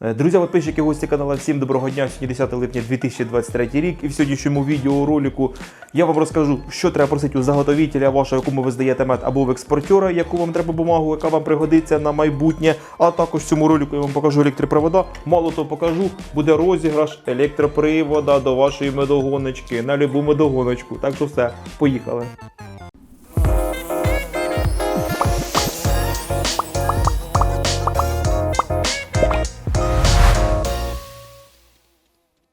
Е, Друзі, підписчики, гості каналу, всім доброго дня. Сьогодні 10 липня 2023 рік. І в сьогоднішньому відеоролику я вам розкажу, що треба просити у заготовителя вашого, якому ви здаєте мед, або в експортера, яку вам треба бумагу, яка вам пригодиться на майбутнє. А також в цьому ролику я вам покажу електропривода. Мало того покажу, буде розіграш електропривода до вашої медогоночки на любу медогоночку. Так що все, поїхали.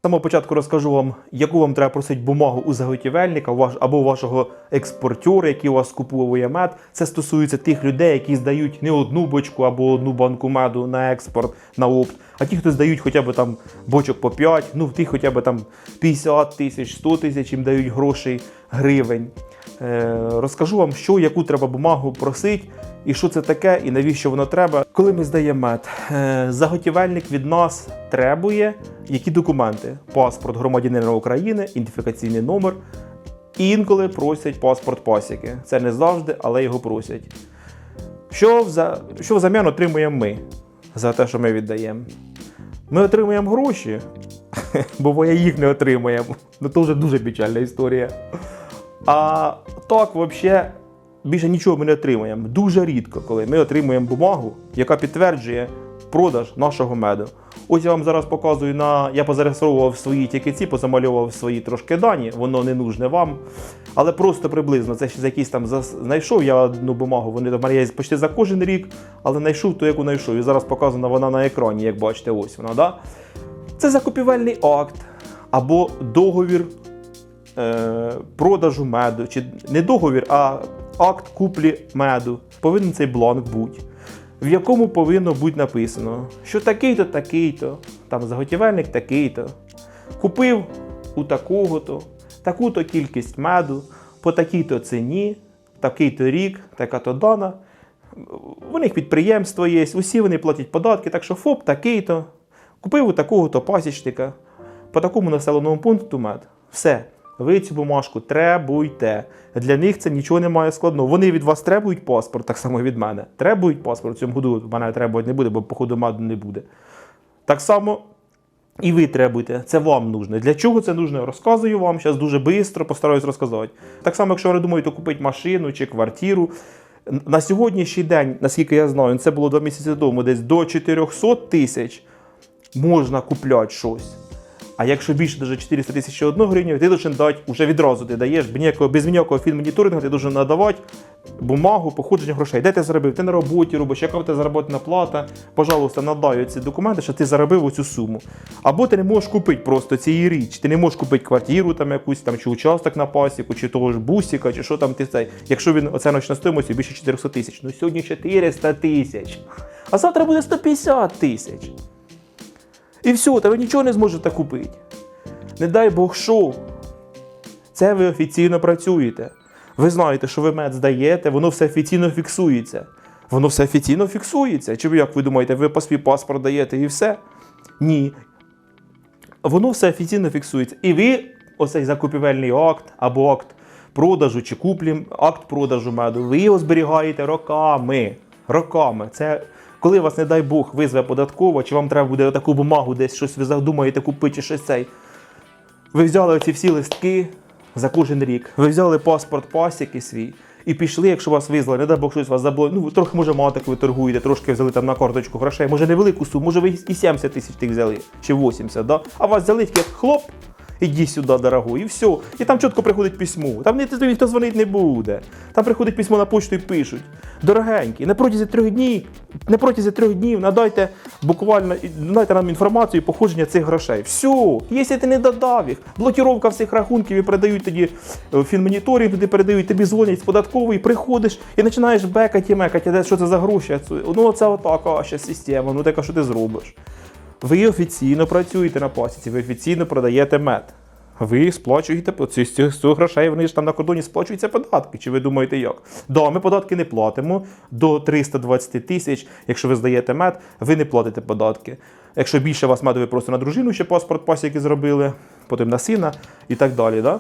Самого початку розкажу вам, яку вам треба просити бумагу у заготівельника або вашого експортера, який у вас купує мед. Це стосується тих людей, які здають не одну бочку або одну банку меду на експорт, на опт, а ті, хто здають хоча б там бочок по 5, ну тих хоча б там 50 тисяч, 100 тисяч їм дають грошей, гривень. Е, розкажу вам, що яку треба бумагу просить, і що це таке, і навіщо воно треба. Коли ми здаємо мед, е, заготівельник від нас требує які документи: паспорт громадянина України, ідентифікаційний номер. Інколи просять паспорт пасіки. Це не завжди, але його просять. Що, вза... що взамін отримуємо ми за те, що ми віддаємо? Ми отримуємо гроші, бо я їх не отримуємо. Ну це вже дуже печальна історія. А так, взагалі, більше нічого ми не отримуємо. Дуже рідко, коли ми отримуємо бумагу, яка підтверджує продаж нашого меду. Ось я вам зараз показую на. Я позареєстрував свої тікеці, позамальовував свої трошки дані, воно не нужне вам. Але просто приблизно це ще за якийсь там знайшов я одну бумагу. Вони до мене є почти за кожен рік, але знайшов ту, яку знайшов. І зараз показана вона на екрані, як бачите, ось вона. Да? Це закупівельний акт або договір продажу меду, чи не договір, а акт куплі меду. Повинен цей бланк бути, в якому повинно бути написано, що такий-то, такий-то, там заготівельник такий-то, купив у такого-то, таку-то кількість меду, по такій-то ціні, такий-то рік, така-то дана. У них підприємство є, усі вони платять податки, так що ФОП такий-то, купив у такого-то пасічника, по такому населеному пункту мед. Все. Ви цю бумажку требуйте. Для них це нічого немає складного. Вони від вас требують паспорт, так само від мене. Требують паспорт. В цьому году мене требувати не буде, бо походу меду не буде. Так само і ви требуєте. Це вам нужно. Для чого це нужно? Розказую вам. Зараз дуже швидко постараюсь розказати. Так само, якщо ви думаєте купити машину чи квартиру. На сьогоднішній день, наскільки я знаю, це було два місяці тому, десь до 400 тисяч можна купляти щось. А якщо більше даже 400 тисяч одну гривню, ти должен дати вже відразу ти даєш без ніякого, без ніякого фінмоніторингу, ти должен надавати бумагу походження грошей. Де ти заробив? Ти на роботі робиш, яка в тебе заробітна плата? Пожалуйста, надай ці документи, що ти заробив оцю суму. Або ти не можеш купити просто цієї річ. Ти не можеш купити квартиру там якусь там, чи участок на пасіку, чи того ж бусика, чи що там ти цей. Якщо він оціночна стоїмость більше 400 тисяч. Ну сьогодні 400 тисяч. А завтра буде 150 тисяч. І все, та ви нічого не зможете купити. Не дай Бог що. Це ви офіційно працюєте. Ви знаєте, що ви мед здаєте, воно все офіційно фіксується. Воно все офіційно фіксується. Чи ви як ви думаєте, ви по свій паспорт даєте і все? Ні. Воно все офіційно фіксується. І ви, оцей закупівельний акт або акт продажу чи куплі, акт продажу меду, ви його зберігаєте роками. Роками. Це коли вас, не дай Бог, визве податково, чи вам треба буде таку бумагу, десь щось ви задумаєте купити, чи щось цей. Ви взяли ці всі листки за кожен рік. Ви взяли паспорт пасіки свій і пішли, якщо вас визвали, не дай Бог щось вас забуло. Ну, трохи може матик ви торгуєте, трошки взяли там на карточку грошей, може невелику суму, може ви і 70 тисяч тих взяли, чи 80, да? а вас взяли таке хлоп. Іди сюди, дорогой, і все. І там чітко приходить письмо. Там тобі ніхто дзвонити не буде. Там приходить письмо на почту і пишуть. Дорогенькі, на протязі трьох днів, на протязі трьох днів надайте буквально надайте нам інформацію походження цих грошей. Все, якщо ти не додав їх, блокіровка всіх рахунків і передають тоді е, фінмоніторинг, туди передають, тобі дзвонять з податкової, приходиш і починаєш бекати і мекати, де що це за гроші. Ну це отака ще система, ну така, що ти зробиш. Ви офіційно працюєте на пасіці, ви офіційно продаєте мед. Ви сплачуєте з цих грошей, вони ж там на кордоні сплачуються податки. Чи ви думаєте як? Да, ми податки не платимо до 320 тисяч. Якщо ви здаєте мед, ви не платите податки. Якщо більше вас меду, ви просто на дружину ще паспорт пасіки зробили, потім на сина і так далі. Да?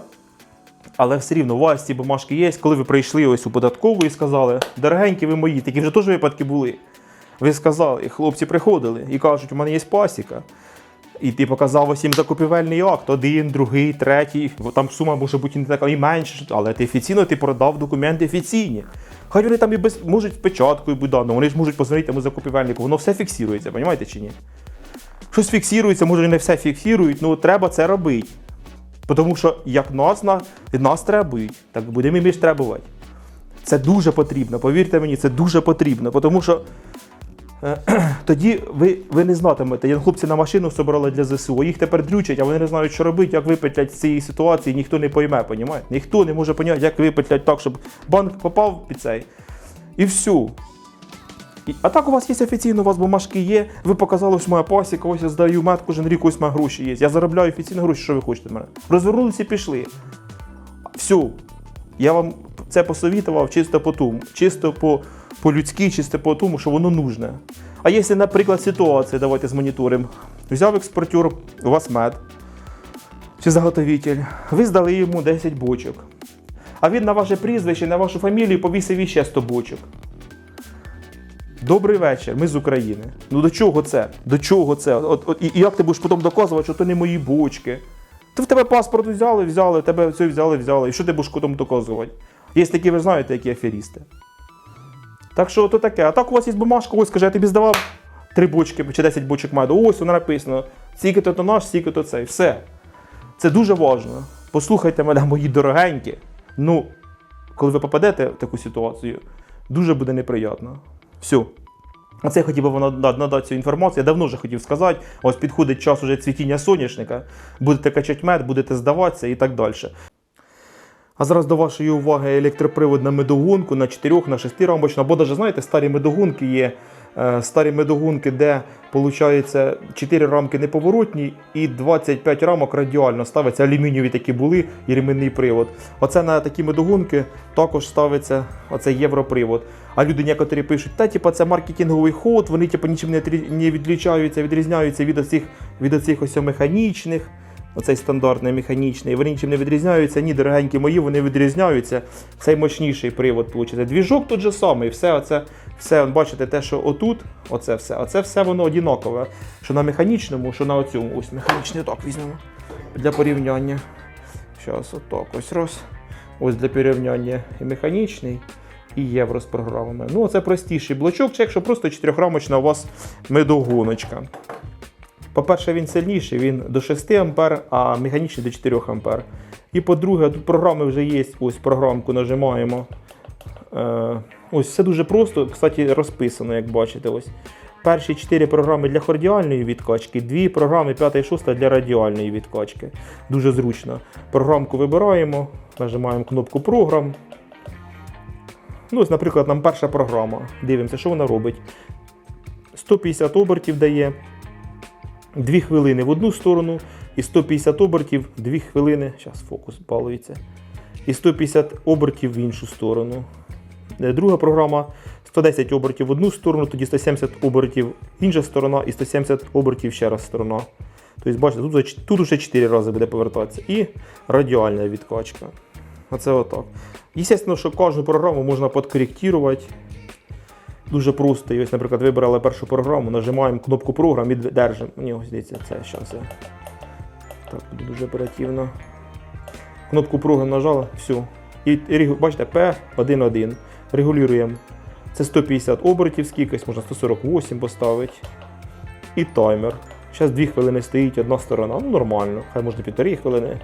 Але все рівно у вас ці бумажки є, коли ви прийшли ось у податкову і сказали, дорогенькі ви мої, такі вже теж випадки були. Ви сказали, і хлопці приходили і кажуть, у мене є пасіка. І ти показав їм закупівельний акт, один, другий, третій. Там сума може бути не така і менше, але ти офіційно ти продав документи офіційні. Хай вони там і без можуть з печаткою бути дано, вони ж можуть позвонити тому закупівельнику, воно все фіксується, розумієте чи ні? Щось фіксується, може не все фіксують, ну треба це робити. Тому що як нас, на- від нас требують, так будемо і ми ж требувати. Це дуже потрібно, повірте мені, це дуже потрібно, тому що тоді ви, ви не знатимете. Як хлопці на машину собрали для ЗСУ, їх тепер дрючать, а вони не знають, що робити, як випетлять з цієї ситуації, ніхто не пойме, понімаєте? Ніхто не може поняти, як випетлять так, щоб банк попав під цей. І все. І- А так у вас є офіційно, у вас бумажки є, ви показали, ось моя пасіка, ось я здаю мед, кожен рік ось моя гроші є. Я заробляю офіційно гроші, що ви хочете мене. Розвернулися і пішли. Все. Я вам це посовітував чисто по тому, чисто по, по-людськи, чисто по тому, що воно нужне. А якщо, наприклад, ситуація, давайте змоніторимо. Взяв експортер, у вас мед чи заготовитель, ви здали йому 10 бочок. А він на ваше прізвище, на вашу фамілію повісив іще 100 бочок. Добрий вечір, ми з України. Ну до чого це? До чого це? От, от, і, як ти будеш потім доказувати, що то не мої бочки? Ти в тебе паспорт взяли, взяли, тебе все взяли, взяли. І що ти будеш потім доказувати? Є такі, ви знаєте, які аферісти. Так що то таке. А так у вас є бумажка, ось каже, я тобі здавав три бочки чи 10 бочок меду. Ось воно написано. Стільки то наш, стільки то цей. Все. Це дуже важливо. Послухайте мене, мої дорогенькі. Ну, коли ви попадете в таку ситуацію, дуже буде неприємно. Все. Оце я хотів би вам надати цю інформацію. Я давно вже хотів сказати. Ось підходить час уже цвітіння соняшника. Будете качати мед, будете здаватися і так далі. А зараз до вашої уваги електропривод на медогонку на 4 на 6 рамочну. Або навіть, знаєте, старі медогонки є. е, Старі медогонки, де виходить 4 рамки неповоротні і 25 рамок радіально ставиться. Алюмінієві такі були і ремінний привод. Оце на такі медогонки також ставиться оцей європривод. А люди некоторі пишуть, та типа це маркетинговий ход, вони типа нічим не, відлічаються, відрізняються від оцих, від оцих ось механічних. Оцей стандартний механічний, вони нічим не відрізняються. Ні, дорогенькі мої, вони відрізняються. Цей мощніший привод виходить. Двіжок тут же самий, все оце, все, бачите, те, що отут, оце все, оце все воно однакове. Що на механічному, що на оцьому. Ось механічний так візьмемо для порівняння. Зараз отак ось раз. Ось для порівняння і механічний, і євро з програмами. Ну, це простіший блочок, чи якщо просто чотирьохрамочна у вас медогоночка. По-перше, він сильніший, він до 6 А, а механічний до 4 А. І по-друге, тут програми вже є. Ось програмку нажимаємо. Е, ось все дуже просто, кстати, розписано, як бачите. Ось. Перші 4 програми для хордіальної відкачки, дві програми 5 і 6 для радіальної відкачки. Дуже зручно. Програмку вибираємо, нажимаємо кнопку програм. Ну, ось, наприклад, нам перша програма. Дивимося, що вона робить. 150 обертів дає. 2 хвилини в одну сторону і 150 обертів 2 хвилини. Зараз фокус балується. І 150 обертів в іншу сторону. Е, Друга програма 110 обертів в одну сторону, тоді 170 обертів інша сторона і 170 обертів ще раз сторона. Тобто, бачите, тут, тут уже 4 рази буде повертатися. І радіальна відкачка. Оце отак. Звісно, що кожну програму можна підкоректувати. Дуже просто. Ось, наприклад, вибрали першу програму, нажимаємо кнопку програм і держимо. Ні, ось дивіться, це зараз. Так, буде дуже оперативно. Кнопку програм нажали, все. І, і бачите, P11. Регулюємо. Це 150 обертів, скількись, можна 148 поставити. І таймер. Зараз 2 хвилини стоїть одна сторона. Ну, нормально. Хай можна півтори хвилини.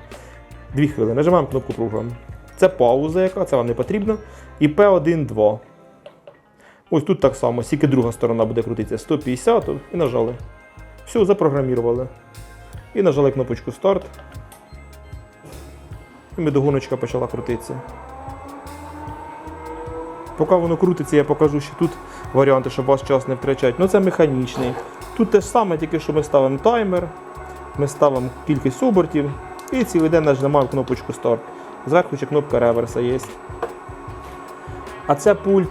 2 хвилини. Нажимаємо кнопку програм. Це пауза, яка це вам не потрібно. І P1-2. Ось тут так само, тільки друга сторона буде крутитися 150 і нажали. Все, запрограмували. І нажали кнопочку старт. І медогоночка почала крутитися. Поки воно крутиться, я покажу ще тут варіанти, щоб ваш час не втрачати. Ну це механічний. Тут те ж саме, тільки що ми ставимо таймер, ми ставимо кількість обертів і цілий день нажимаємо кнопочку старт. Зверху ще кнопка реверса є. А це пульт.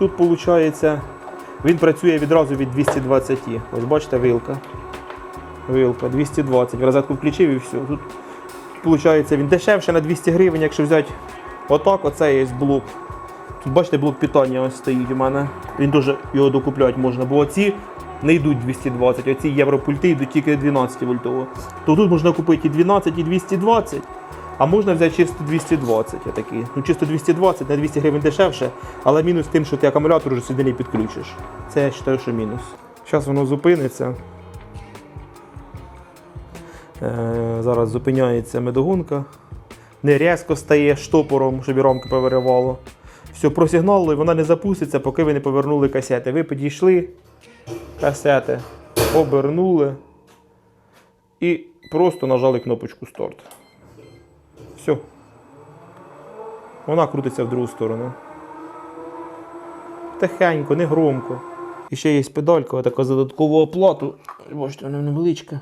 Тут виходить, він працює відразу від 220. Ось бачите, вилка. Вилка 220. В розетку включив і все. Тут виходить, він дешевше на 200 гривень, якщо взяти отак, оце є блок. Тут бачите, блок питання ось стоїть у мене. Він дуже його докупляти можна, бо оці не йдуть 220, оці європульти йдуть тільки 12 вольтово. То тут можна купити і 12, і 220, а можна взяти чисто 220 отакий. Ну чисто 220 на 200 гривень дешевше, але мінус тим, що ти акумулятор вже сюди не підключиш. Це я вважаю, що мінус. Зараз воно зупиниться. Е, зараз зупиняється медогонка. Не різко стає штопором, щоб і рамки повиривало. Все, просигналило, і вона не запуститься, поки ви не повернули касети. Ви підійшли, касети обернули і просто нажали кнопочку старт. Все. Вона крутиться в другу сторону. Тихенько, не громко. І ще є педалька, така за додаткову оплату. Бачите, вона невеличка.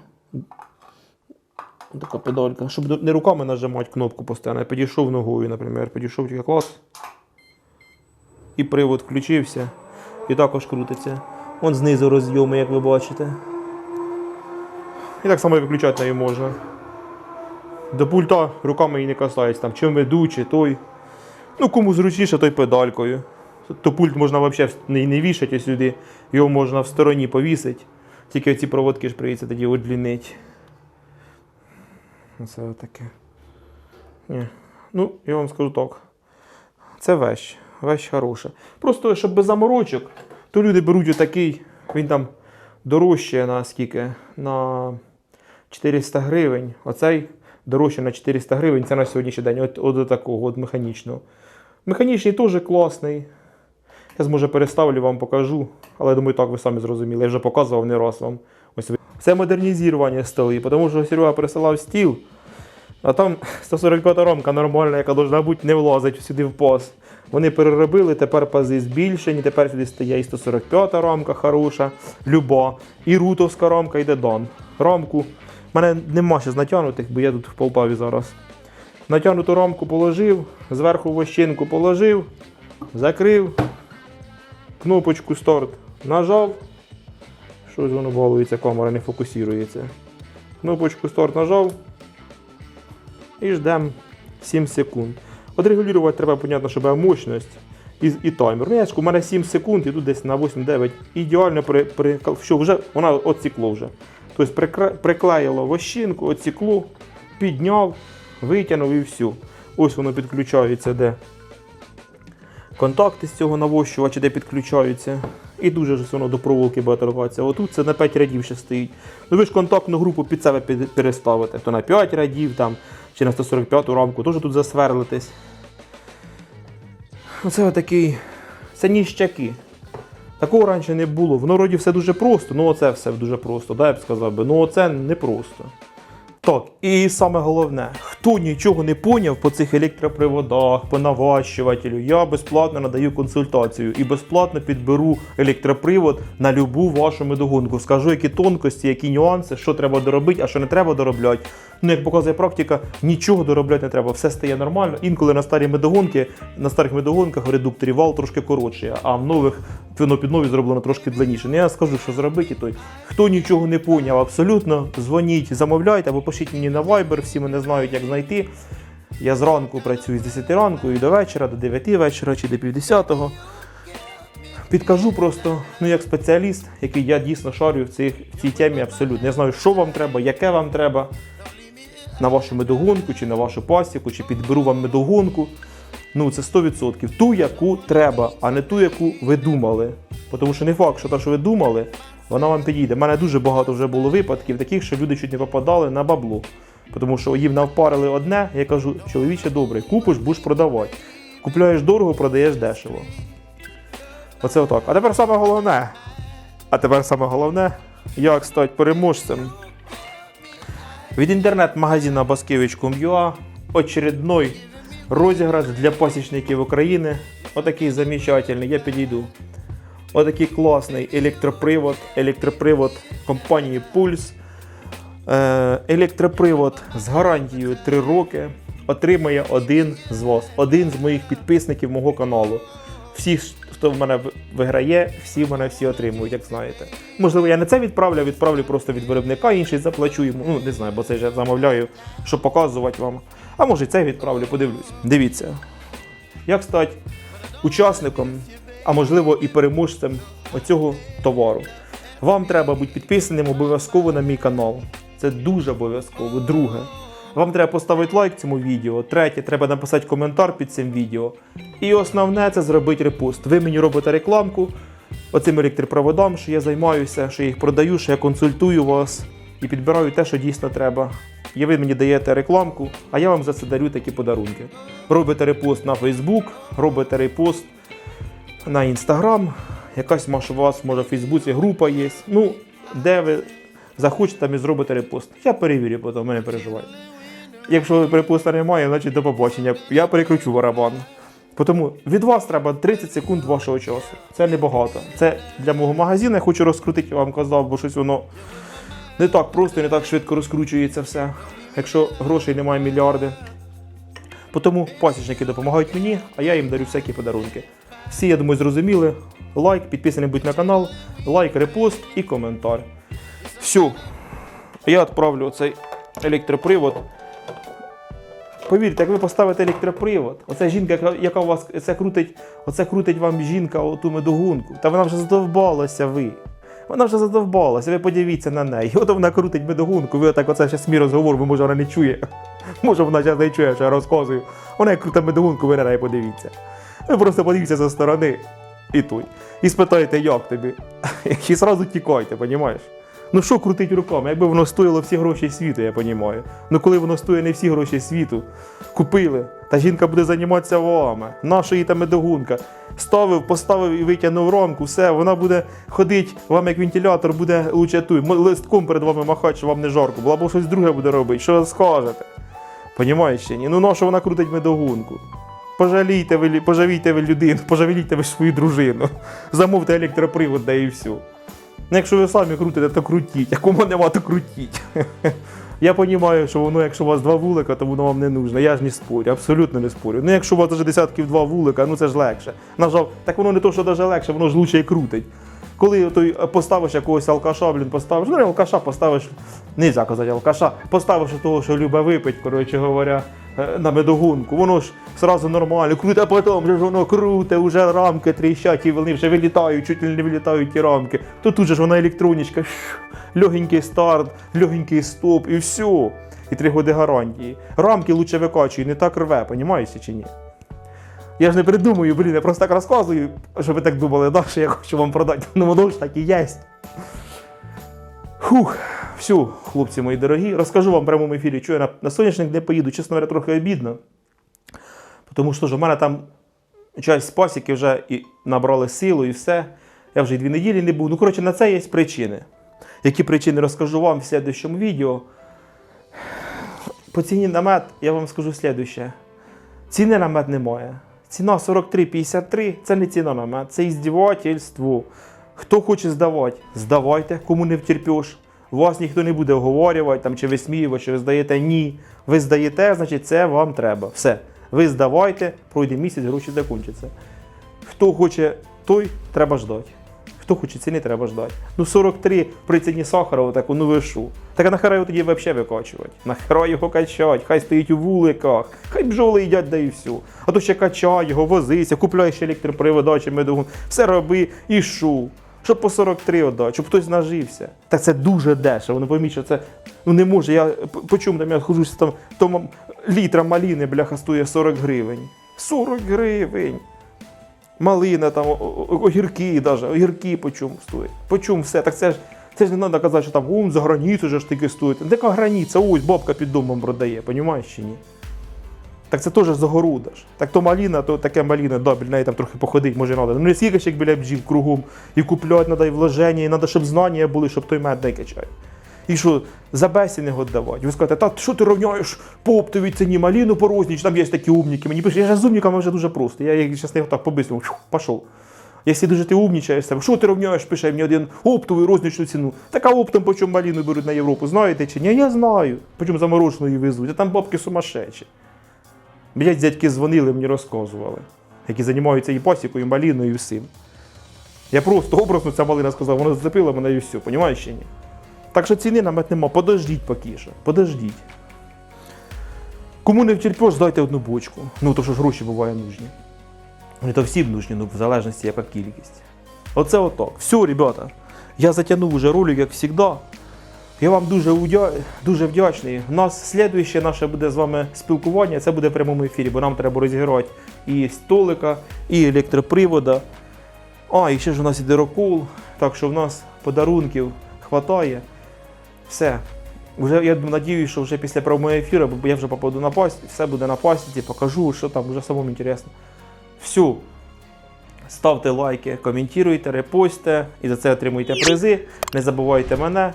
Така педалька. Щоб не руками нажимати кнопку постійно. Я підійшов ногою, наприклад, підійшов тільки клас. І привод включився. І також крутиться. Вон знизу розйоми, як ви бачите. І так само виключати нею можна. До пульта руками її не касається, там чим ведучий, той. Ну, кому зручніше, той педалькою. То пульт можна взагалі не, вішати сюди, його можна в стороні повісити. Тільки ці проводки ж прийдеться тоді удлінити. Оце отаке. Ні. Ну, я вам скажу так. Це вещь. Вещь хороша. Просто, щоб без заморочок, то люди беруть отакий, він там дорожче на скільки? На 400 гривень. Оцей дорожче на 400 гривень. Це на сьогоднішній день. От, от до такого, от механічного. Механічний теж класний. Я зможе переставлю, вам покажу. Але думаю, так ви самі зрозуміли. Я вже показував не раз вам. Ось Це модернізування столи, тому що Серега присилав стіл, а там 145 рамка нормальна, яка должна бути, не влазить сюди в паз. Вони переробили, тепер пази збільшені, тепер сюди стає і 145 рамка хороша, люба, і рутовська рамка йде дан. Рамку. Мене нема ще натягнутих, бо я тут в Полтаві зараз. Натягнуту рамку положив, зверху вощинку положив, закрив, кнопочку старт нажав. Щось воно балується, камера не фокусується. Кнопочку старт нажав. І ждемо 7 секунд. От регулювати треба, понятно, щоб мощність і, і таймер. Ну, у мене 7 секунд і тут десь на 8-9. Ідеально при, при, що вже вона оцікло вже. Тобто приклеїло вощинку, оцікло, підняв, витягнув і все. Ось воно підключається, де контакти з цього навощувача, де підключаються. І дуже ж воно до проволоки буде торгатися. Отут це на 5 рядів ще стоїть. Ну ви ж контактну групу під себе переставите. То на 5 рядів там, чи на 145 рамку, теж тут засверлитесь. Оце отакий. Це ніщаки. Такого раніше не було. В народі все дуже просто, ну оце все дуже просто, да, я б сказав би. Ну оце не просто. Так, і саме головне, хто нічого не поняв по цих електроприводах, по наващувателю, я безплатно надаю консультацію і безплатно підберу електропривод на любу вашу медогонку. Скажу, які тонкості, які нюанси, що треба доробити, а що не треба доробляти. Ну, як показує практика, нічого доробляти не треба, все стає нормально. Інколи на старі медогонки, на старих медогонках в редукторі вал трошки коротший, а в нових воно зроблено трошки длинніше. Ну я скажу, що зробити той. Хто нічого не поняв, абсолютно дзвоніть, замовляйте або пишіть мені на Viber, всі мене знають, як знайти. Я зранку працюю з 10 ранку і до вечора, до 9 вечора чи до півдесятого. Підкажу просто, ну як спеціаліст, який я дійсно шарю в, цих, в цій темі абсолютно. Я знаю, що вам треба, яке вам треба на вашу медогонку, чи на вашу пасіку, чи підберу вам медогонку. Ну, це 100%. Ту, яку треба, а не ту, яку ви думали. Тому що не факт, що те, що ви думали, вона вам підійде. У мене дуже багато вже було випадків таких, що люди чуть не попадали на бабло. Тому що їм навпарили одне, я кажу, чоловіче добре, купиш, будеш продавати. Купляєш дорого, продаєш дешево. Оце отак. А тепер саме головне. А тепер саме головне, як стати переможцем. Від інтернет-магазину Баскевич.com.ua очередной розіграш для пасічників України. Отакий замечательний, я підійду. Отакий класний електропривод, електропривод компанії Pulse. Е, електропривод з гарантією 3 роки отримає один з вас, один з моїх підписників мого каналу. Всі, хто в мене виграє, всі в мене всі отримують, як знаєте. Можливо, я не це відправлю, а відправлю просто від виробника, інший заплачу йому. Ну, не знаю, бо це я замовляю, щоб показувати вам. А може, це відправлю, подивлюсь. Дивіться. Як стати учасником, а можливо і переможцем оцього товару. Вам треба бути підписаним обов'язково на мій канал. Це дуже обов'язково. Друге. Вам треба поставити лайк цьому відео. Третє, треба написати коментар під цим відео. І основне це зробити репост. Ви мені робите рекламку оцим електропроводам, що я займаюся, що я їх продаю, що я консультую вас і підбираю те, що дійсно треба. І ви мені даєте рекламку, а я вам за це дарю такі подарунки. Робите репост на Facebook, робите репост на Instagram. Якась може, у вас може в Фейсбуці група є. Ну, де ви захочете, там і зробите репост. Я перевірю, потім ви не переживайте. Якщо репоста немає, значить до побачення. Я перекручу барабан. Тому від вас треба 30 секунд вашого часу. Це небагато. Це для мого магазину. Я хочу розкрутити, я вам казав, бо щось воно не так просто не так швидко розкручується все, якщо грошей немає мільярди. Тому пасічники допомагають мені, а я їм дарю всякі подарунки. Всі, я думаю, зрозуміли. Лайк, підписаний будь на канал, лайк, репост і коментар. Все. Я відправлю цей електропривод. Повірте, як ви поставите електропривод, оця жінка, яка, у вас це крутить, оце крутить вам жінка оту медогонку, та вона вже задовбалася ви. Вона вже задовбалася, ви подивіться на неї. От вона крутить медогонку, ви отак оце зараз мій розговор, бо може вона не чує. Може вона зараз не чує, що я розказую. Вона як крута медогонку, ви на неї подивіться. Ви просто подивіться зі сторони і той. І спитайте, як тобі. І одразу тікайте, понімаєш? Ну що крутить руками? Якби воно стоїло всі гроші світу, я розумію. Ну коли воно стоїть не всі гроші світу, купили, та жінка буде займатися вами. Наша її там медогунка. Ставив, поставив і витягнув рамку, все, вона буде ходити, вам як вентилятор буде лучше туй. Листком перед вами махати, щоб вам не жарко було, або щось друге буде робити. Що ви скажете? Понімаєш чи ні? Ну на що вона крутить медогунку? Пожалійте ви, пожалійте ви людину, пожалійте ви свою дружину. Замовте електропривод, да і все. Ну, якщо ви самі крутите, то крутіть. А кому нема, то крутіть. Я розумію, що воно, якщо у вас два вулика, то воно вам не нужно. Я ж не спорю, абсолютно не спорю. Ну, якщо у вас вже десятків два вулика, ну це ж легше. Нажав, так воно не то, що навіть легше, воно ж лучше і крутить. Коли той поставиш якогось алкаша, блін, поставиш, ну алкаша поставиш, не казати алкаша, поставиш того, що любить випить, коротше говоря, е, на медогонку, воно ж сразу нормально, круте, потім вже ж воно круте, вже рамки тріщать, і вони вже вилітають, чуть ли не вилітають ті рамки. То тут же ж вона електронічка, легенький старт, легенький стоп і все. І три роки гарантії. Рамки лучше викачує, не так рве, понімаєш чи ні? Я ж не придумую, блін, я просто так розказую, щоб ви так думали, да, що я хочу вам продати. Ну воно ж так і є. Фух, все, хлопці мої дорогі, розкажу вам в прямому ефірі, що я на, на сонячник не поїду, чесно говоря, трохи обідно. Тому що ж, у мене там часть пасіки вже і набрали силу і все. Я вже й дві неділі не був. Ну, коротше, на це є причини. Які причини розкажу вам в слідчому відео. По ціні на мед я вам скажу слідуще. Ціни на мед немає. Ціна 43,53 це не ціна на мед, це іздівательство. Хто хоче здавати, здавайте, кому не втерпіш. Вас ніхто не буде оговорювати там, чи висміювати, чи ви здаєте ні. Ви здаєте, значить це вам треба. Все. Ви здавайте, пройде місяць, гроші закінчаться. Хто хоче той, треба ждати. Хто хоче ціни, треба ждати. Ну 43 при ціні Сахарова, так ну ви? Так а нахера його тоді взагалі викачувати? Нахера його качать, хай стоїть у вуликах, хай бджоли їдять, да і все. А то ще качай його, возися, купляй ще електропривода чи. Все роби і що? Щоб по 43 віддати, щоб хтось нажився. Так це дуже дешево. Ну пойміть, що це ну не може. Я п- по чому там я хожусь там, то літра маліни, бляха, стоїть 40 гривень. 40 гривень. Малина, там, огірки, даже, огірки по чому стоять. По чому все? Так це ж, це ж не треба казати, що там ум за границю ж таки стоїть. Яка границя? Ось бабка під домом продає, понімаєш чи ні? Так це теж загоруда ж. Так то маліна, то таке маліна, да, біля неї там трохи походить, може треба. Ну не скільки як біля бджіл кругом. І купляти треба, і вложення, і треба, щоб знання були, щоб той мед не качати. І що, за бесіни віддавати. Ви скажете, та що ти рівняєш по оптовій ціні маліну по розніч, там є такі умніки. Мені пишуть, я ж з умниками вже дуже просто. Я їх зараз не так по-бистрому, пішов. Якщо дуже ти умнічаєш, що ти рівняєш, пише мені один оптовий рознічну ціну. Така оптом, по чому маліну беруть на Європу, знаєте чи ні? Я знаю. По чому заморожену її везуть, а там бабки сумасшедші. Блять, дядьки дзвонили, мені розказували, які займаються і пасікою, і маліною, і всім. Я просто образно ця малина сказав, вона зацепила мене і все, понімаєш чи ні? Так що ціни на мед. Подождіть поки що. Подождіть. Кому не втерпеш, здайте одну бочку. Ну, то що ж гроші буває нужні. Не то всім нужні, ну в залежності яка кількість. Оце отак. Все, ребята. Я затягнув уже ролик, як завжди. Я вам дуже, удя... дуже вдячний. У нас слідуюче наше буде з вами спілкування. Це буде в прямому ефірі, бо нам треба розіграти і столика, і електропривода. А, і ще ж у нас іде рокул, так що в нас подарунків хватає. Все. Вже, я сподіваюся, що вже після прямого ефіру, бо я вже попаду на пасіці, все буде на пасіці, покажу, що там вже самому інтересно. Все. Ставте лайки, коментуйте, репостите і за це отримуйте призи. Не забувайте мене,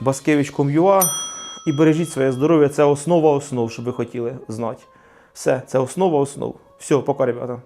Баскевич.com.ua і бережіть своє здоров'я. Це основа основ, що ви хотіли знати. Все, це основа основ. Все, пока, ребята.